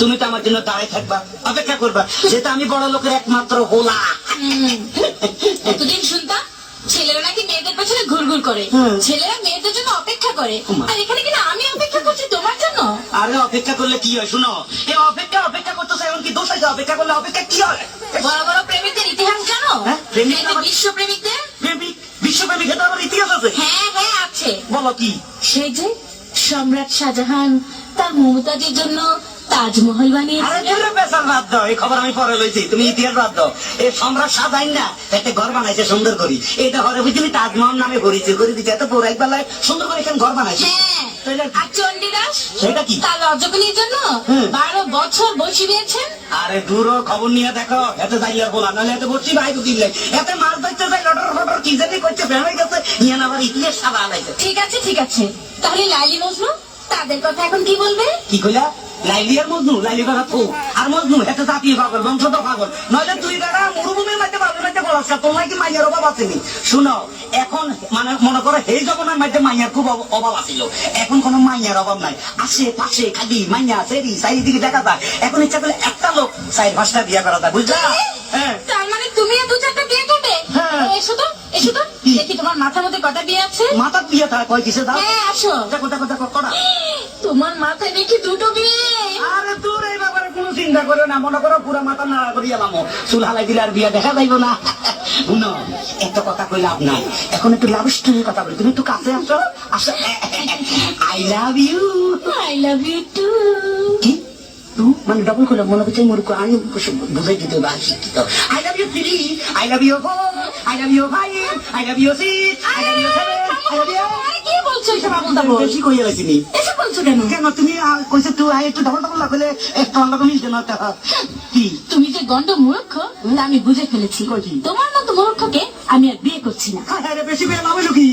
তুমি তো আমার জন্য দাঁড়ায় থাকবা অপেক্ষা করবা। যেটা আমি বড় লোকের একমাত্র হোলা। এতদিন শুনতাম ছেলেরা নাকি মেয়েদের পেছনে ঘুরঘুর করে। ছেলেরা মেয়েদের জন্য অপেক্ষা করে। আর এখানে কিনা আমি অপেক্ষা করছি তোমার জন্য? আরে অপেক্ষা করলে কি হয় শুনো? এই অপেক্ষা অপেক্ষা করতেছে এমন কি দোষ আছে অপেক্ষা করলে অপেক্ষা কি হয়? বড় বড় প্রেমিকদের ইতিহাস জানো? হ্যাঁ, বিশ্ব প্রেমিকদের প্রেমিক ক্ষেত্রে আবার ইতিহাস আছে। হ্যাঁ হ্যাঁ আছে। বলো কি? সেই যে সম্রাট শাহজাহান তার মমতাজের জন্য তাজমহল আরে বানিয়েছিলেন পেশাল বাদ দাও এই খবর আমি পরে লইছি তুমি ইতিহাস বাদ দাও। এই সম্রাট সাজাইন না একটা ঘর বানাইছে সুন্দর করি। এটা ঘরে বুঝলি তাজমহল নামে ঘুরিছে করে দিচ্ছে এত পৌরাইক বেলায় সুন্দর করে এখানে ঘর বানাইছে। হ্যাঁ। আর চণ্ডীদাস? সেটা কি? তার রজকনির জন্য বারো বছর বসে দিয়েছেন আরে দূর খবর নিয়ে দেখো এত যাইয়া বলা নাহলে এত বসছি ভাই তো দিলে। এত মাছ ধরতে যাই লটর ফটর কি জানি করছে ফেমে গেছে নিয়ে আবার ইতিহাস সাদা আলাইছে। ঠিক আছে ঠিক আছে। তাহলে লাইলি মজনু তাদের কথা এখন কি বলবে? কি কইলা? লাইলি মজনু, লাইলি কথা থু আর মজনু এত জাতীয় পাগল পাগল। নইলে তুই বেড়া মরুভূমির মধ্যে মধ্যে কি মাইয়ার অভাব আসেনি শুনো, এখন মানে মনে করো এই জগনের মধ্যে মাইয়ার খুব অভ- অভাব আছিল। এখন কোনো মাইয়ার অভাব নাই। আসে, পাশে, খালি মাইয়া, সেরি, চারিদিকে দেখা যায়। এখন ইচ্ছা করলে একটা লোক চাই পাঁচটা বিয়ে করা যায়, বুঝলা? হ্যাঁ। তার মানে তুমি চারটা বিয়ে করবে হ্যাঁ। এসো তো এসো তো কি? দেখি তোমার মাথার মধ্যে কটা বিয়ে আছে? মাথা বিয়ে থাকে কয় কিসে দাও হ্যাঁ আসো। দেখো দেখো দেখো করা তোমার মাথায় দেখি দুটো বিয়ে। আরে তোর এই ব্যাপারে কোনো চিন্তা করো না। মনে করো পুরা মাথা নাড়া করি এলাম। চুল হালাই দিলে আর বিয়া দেখা যাইব না। শুনো এত কথা কই লাভ নাই। এখন একটু লাভ স্টোরির কথা বলি। তুমি একটু কাছে আসো। আসো। I love you I love you two কি? মানে ডবল করে মনে করছে মূর্খ। আমি বুঝাই দিতে I love you three I love you four I love you five I love you six I love you seven I love you কি বলছো এসব আবল তাবল বেশি কইয়া লাগছিনি এসব বলছো কেন? কেন তুমি কইছো তুই আয় একটু ডবল ডবল লাগলে একটু অন্যরকম মিলছে না তা কি? তুমি যে গন্ড মূর্খ আমি বুঝে ফেলেছি? তোমার মতো মূর্খকে আমি আর বিয়ে করছি না। হ্যাঁ হ্যাঁ বেশি পেয়ে লাভ কি?